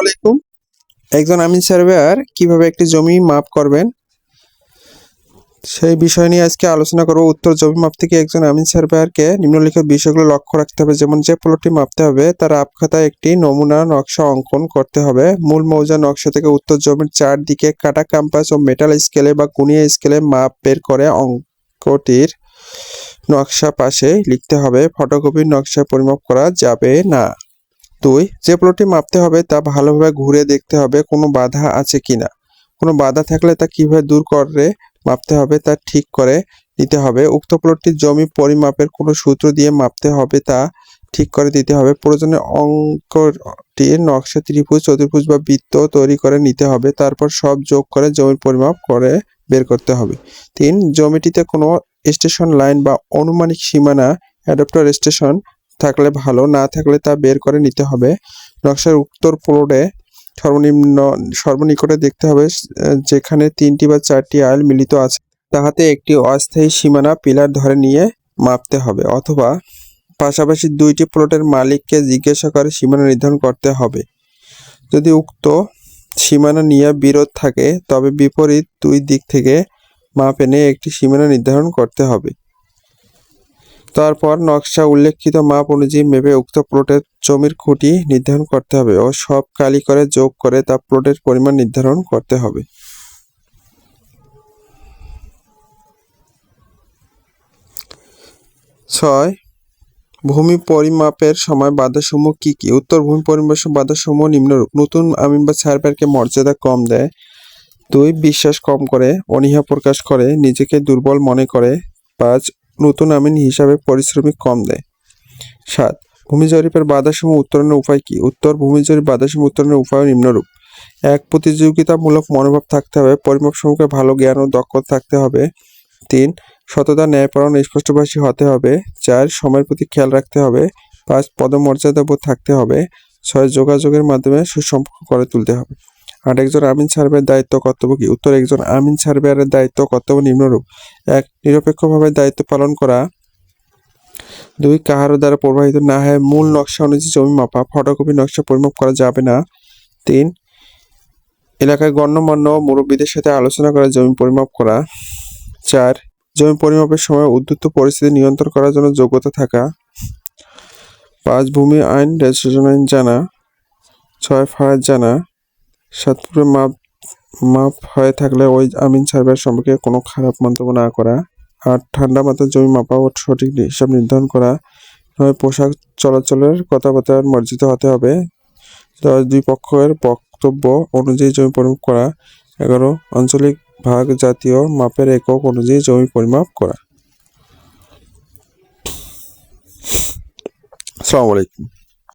আলাইকুম। একজন আমিন সার্ভেয়ার কীভাবে একটি জমি মাপ করবেন? সেই বিষয় নিয়ে আজকে আলোচনা করব। উত্তর জমি মাপ থেকে একজন আমিন সার্ভেয়ারকে নিম্নলিখিত বিষয়গুলো লক্ষ্য রাখতে হবে। যেমন যে প্লটটি মাপতে হবে, তার আপখাতায় একটি নমুনা নকশা অঙ্কন করতে হবে। মূল মৌজা নকশা থেকে উত্তর জমির চারদিকে কাটা ক্যাম্পাস ও মেটাল স্কেলে বা কুনিয়া স্কেলে মাপ বের করে অঙ্কটির নকশা পাশে লিখতে হবে। ফটোকপির নকশা পরিমাপ করা যাবে না। দুই যে প্লটটি মাপতে হবে তা ভালোভাবে ঘুরে দেখতে হবে কোনো বাধা আছে কিনা। কোনো বাধা থাকলে তা কীভাবে দূর করে মাপতে হবে তা ঠিক করে নিতে হবে। উক্ত প্লটটির জমি পরিমাপের কোনো সূত্র দিয়ে মাপতে হবে তা ঠিক করে দিতে হবে। প্রয়োজনে অঙ্কটির নকশা ত্রিভুজ, চতুর্ভুজ বা বৃত্ত তৈরি করে নিতে হবে। তারপর সব যোগ করে জমির পরিমাপ করে বের করতে হবে। তিন, জমিটিতে কোনো স্টেশন লাইন বা অনুমানিক সীমানা অ্যাডাপ্টার স্টেশন থাকলে ভালো, না থাকলে তা বের করে নিতে হবে। নকশার উত্তর প্লটে সর্বনিম্ন, সর্বনিকটে দেখতে হবে যেখানে তিনটি বা চারটি আয়ল মিলিত আছে। তাহাতে একটি অস্থায়ী সীমানা পিলার ধরে নিয়ে মাপতে হবে, অথবা পাশাপাশি দুইটি প্লটের মালিককে জিজ্ঞাসা করে সীমানা নির্ধারণ করতে হবে। যদি উক্ত সীমানা নিয়ে বিরোধ থাকে, তবে বিপরীত দুই দিক থেকে মাপ এনে একটি সীমানা নির্ধারণ করতে হবে। তারপর নকশা উল্লেখিত মাপ অনুযায়ী মেপে উক্ত প্লটের জমির খুঁটি নির্ধারণ করতে হবে ও সব কালি করে যোগ করে তা প্লটের পরিমাণ নির্ধারণ করতে হবে। ছয়, ভূমি পরিমাপের সময় বাধাসমূহ কি কি? উত্তর, ভূমি পরিমাপের বাধাসমূহ নিম্নরূপ নতুন আমিন বা সার্ভেয়ারকে মর্যাদা কম দেয়। দুই, বিশ্বাস কম করে, অনীহা প্রকাশ করে, নিজেকে দুর্বল মনে করে। পাঁচ নতুন আমিন হিসাবে পরিশ্রমিক কম দেয়। সাত, ভূমি জরিপের বাধাসমূহ উত্তরণের উপায় কি? উত্তর, ভূমি জরিপ বাধাসমূহ উত্তরণের উপায় নিম্নরূপ। এক, প্রতিযোগিতামূলক মনোভাব থাকতে হবে পরিমাপ সম্পর্কে ভালো জ্ঞান ও দক্ষতা থাকতে হবে। তিন, সততা, ন্যায়পরায়ণ ও স্পষ্টভাষী হতে হবে। চার, সময়ের প্রতি খেয়াল রাখতে হবে। পাঁচ পদমর্যাদা বোধ থাকতে হবে। ছয়, যোগাযোগের মাধ্যমে সুসম্পর্ক করে তুলতে হবে। আট একজন আমিন সার্ভের দায়িত্ব কর্তব্য কি? উত্তর, একজন আমিন সার্ভেয়ারের দায়িত্ব কর্তব্য নিম্নরূপ। এক, নিরপেক্ষভাবে দায়িত্ব পালন করা। দুই, কাহারও দ্বারা প্রভাবিত না হয় মূল নকশা অনুযায়ী জমি মাপা, ফটোকপি, নকশা পরিমাপ করা যাবে না। তিন এলাকায় গণ্যমান্য মুরব্বীদের সাথে আলোচনা করা জমি পরিমাপ করা। চার, জমি পরিমাপের সময় উদ্যুক্ত পরিস্থিতি নিয়ন্ত্রণ করার জন্য যোগ্যতা থাকা। পাঁচ, ভূমি আইন, রেজিস্ট্রেশন আইন জানা। ছয় ফায়ার জানা। সাত পূর্বে মাপ মাপ হয়ে থাকলে ওই আমিন সার্ভের সম্পর্কে কোনো খারাপ মন্তব্য না করা আর ঠান্ডা মাথায় জমি মাপা ও সঠিক হিসাব নির্ধারণ করা। নয় পোশাক চলাচলের কথাবার্তার মার্জিত হতে হবে। দশ দুই পক্ষের বক্তব্য অনুযায়ী জমি পরিমাপ করা। এগারো, আঞ্চলিক ভাগ জাতীয় মাপের একক অনুযায়ী জমি পরিমাপ করা। আসসালামু আলাইকুম।